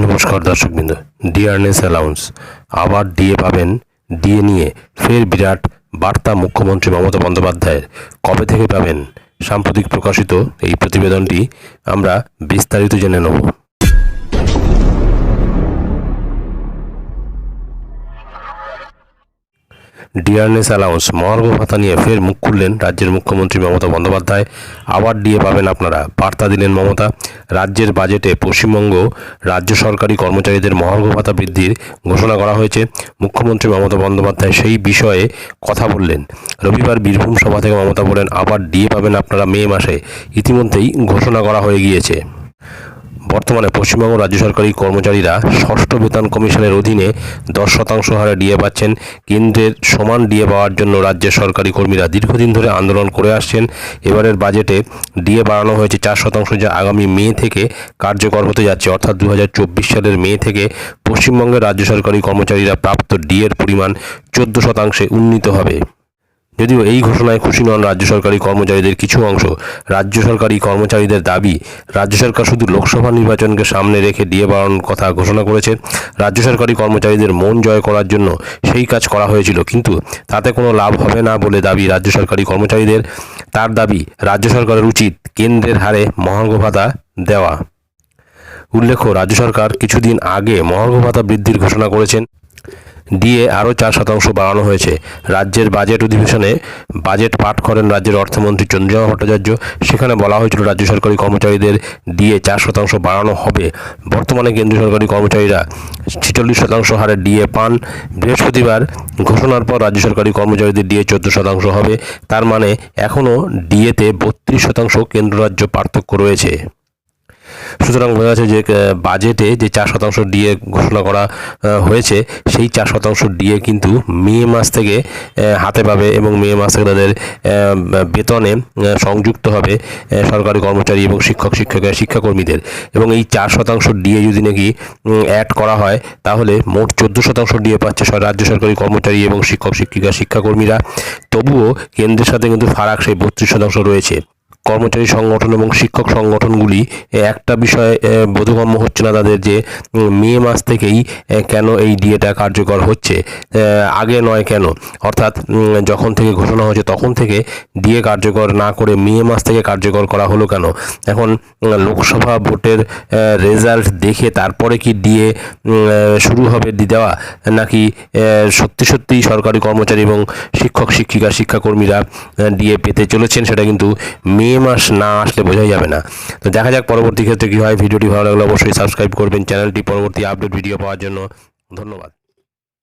নমস্কার দর্শকবৃন্দ dearness allowance আবার ডিএ পাবেন ডিএ নিয়ে ফের বিরাট বার্তা মুখ্যমন্ত্রী মমতা বন্দ্যোপাধ্যায়ের। কবে থেকে পাবেন? সাম্প্রতিক প্রকাশিত এই প্রতিবেদনটি আমরা বিস্তারিত জেনে নেব। Dearness allowance. মহার্ঘ ভাতা নিয়ে ফের মুখ খুললেন রাজ্যের মুখ্যমন্ত্রী মমতা বন্দ্যোপাধ্যায়। আবার ডিএ পাবেন আপনারা। বার্তা দিলেন মমতা, রাজ্যের বাজেটে পশ্চিমবঙ্গ রাজ্য সরকারি কর্মচারীদের মহার্ঘ ভাতা বৃদ্ধির ঘোষণা করা হয়েছে। মুখ্যমন্ত্রী মমতা বন্দ্যোপাধ্যায় সেই বিষয়ে কথা বললেন। রবিবার বীরভূম সভা থেকে মমতা বলেন, আবার ডিএ পাবেন আপনারা মে মাসে। ইতিমধ্যেই ঘোষণা করা হয়ে গিয়েছে। বর্তমানে পশ্চিমবঙ্গ রাজ্য সরকারি কর্মচারীরা ষষ্ঠ বেতন কমিশনের অধীনে দশ শতাংশ হারে ডিএ পাচ্ছেন। কেন্দ্রের সমান ডিএ পাওয়ার জন্য রাজ্যের সরকারি কর্মীরা দীর্ঘদিন ধরে আন্দোলন করে আসছেন। এবারের বাজেটে ডিএ বাড়ানো হয়েছে চার শতাংশ যা আগামী মে থেকে কার্যকর হতে যাচ্ছে। অর্থাৎ দু হাজার চব্বিশ সালের মে থেকে পশ্চিমবঙ্গের রাজ্য সরকারি কর্মচারীরা প্রাপ্ত ডিএর পরিমাণ চোদ্দ শতাংশে উন্নীত হবে। যদিও এই ঘোষণায় খুশি নন রাজ্য সরকারি কর্মচারীদের কিছু অংশ, রাজ্য সরকারি কর্মচারীদের দাবি, রাজ্য সরকার শুধু লোকসভা নির্বাচনকে সামনে রেখে ডিএ বাড়ানোর কথা ঘোষণা করেছে। রাজ্য সরকারি কর্মচারীদের মন জয় করার জন্য সেই কাজ করা হয়েছিল, কিন্তু তাতে কোনো লাভ হবে না বলে দাবি রাজ্য সরকারি কর্মচারীদের। তার দাবি, রাজ্য সরকারের উচিত কেন্দ্রের হারে মহার্ঘ ভাতা দেওয়া। উল্লেখ্য, রাজ্য সরকার কিছুদিন আগে মহার্ঘ ভাতা বৃদ্ধির ঘোষণা করেছেন। ডিএ আরও চার শতাংশ বাড়ানো হয়েছে। রাজ্যের বাজেট অধিবেশনে বাজেট পাঠ করেন রাজ্যের অর্থমন্ত্রী চন্দ্রিমা ভট্টাচার্য। সেখানে বলা হয়েছিল রাজ্য সরকারি কর্মচারীদের ডিএ চার শতাংশ বাড়ানো হবে। বর্তমানে কেন্দ্রীয় সরকারি কর্মচারীরা ছেচল্লিশ শতাংশ হারে ডিএ পান। বৃহস্পতিবার ঘোষণার পর রাজ্য সরকারি কর্মচারীদের ডিএ চোদ্দ শতাংশ হবে। তার মানে এখনও ডিএতে বত্রিশ শতাংশ কেন্দ্র রাজ্য পার্থক্য রয়েছে। সুতরাং বোঝা যাচ্ছে যে বাজেটে যে চার শতাংশ ডিএ ঘোষণা করা হয়েছে, সেই চার শতাংশ ডিএ কিন্তু মে মাস থেকে হাতে পাবে এবং মে মাস থেকে তাদের বেতনে সংযুক্ত হবে সরকারি কর্মচারী এবং শিক্ষক শিক্ষক, শিক্ষাকর্মীদের। এবং এই চার শতাংশ ডিএ যদি নাকি অ্যাড করা হয়, তাহলে মোট চোদ্দ শতাংশ ডিএ পাচ্ছে রাজ্য সরকারি কর্মচারী এবং শিক্ষক, শিক্ষিকা, শিক্ষাকর্মীরা। তবুও কেন্দ্রের সাথে কিন্তু ফারাক সেই বত্রিশ শতাংশ রয়েছে। কর্মচারী সংগঠন এবং শিক্ষক সংগঠনগুলি একটা বিষয়ে বোধগম্য হচ্ছে না তাদের যে মে মাস থেকেই কেন এই ডিএটা কার্যকর হচ্ছে? আগে নয় কেন? অর্থাৎ যখন থেকে ঘোষণা হয়েছে তখন থেকে ডিএ কার্যকর না করে মে মাস থেকে কার্যকর করা হলো কেন? এখন লোকসভা ভোটের রেজাল্ট দেখে তারপরে কি ডিএ শুরু হবে দি দেওয়া? নাকি সত্যি সত্যি সরকারি কর্মচারী এবং শিক্ষক, শিক্ষিকা, শিক্ষাকর্মীরা ডিএ পেতে চলেছেন? সেটা কিন্তু মে মাস না আসলে বোঝাই যাবে না। তো দেখা যাক পরবর্তী ক্ষেত্রে কী হয়। ভিডিওটি ভালো লাগলে অবশ্যই সাবস্ক্রাইব করবেন। চ্যানেলটি পরবর্তী আপডেট ভিডিও পাওয়ার জন্য ধন্যবাদ।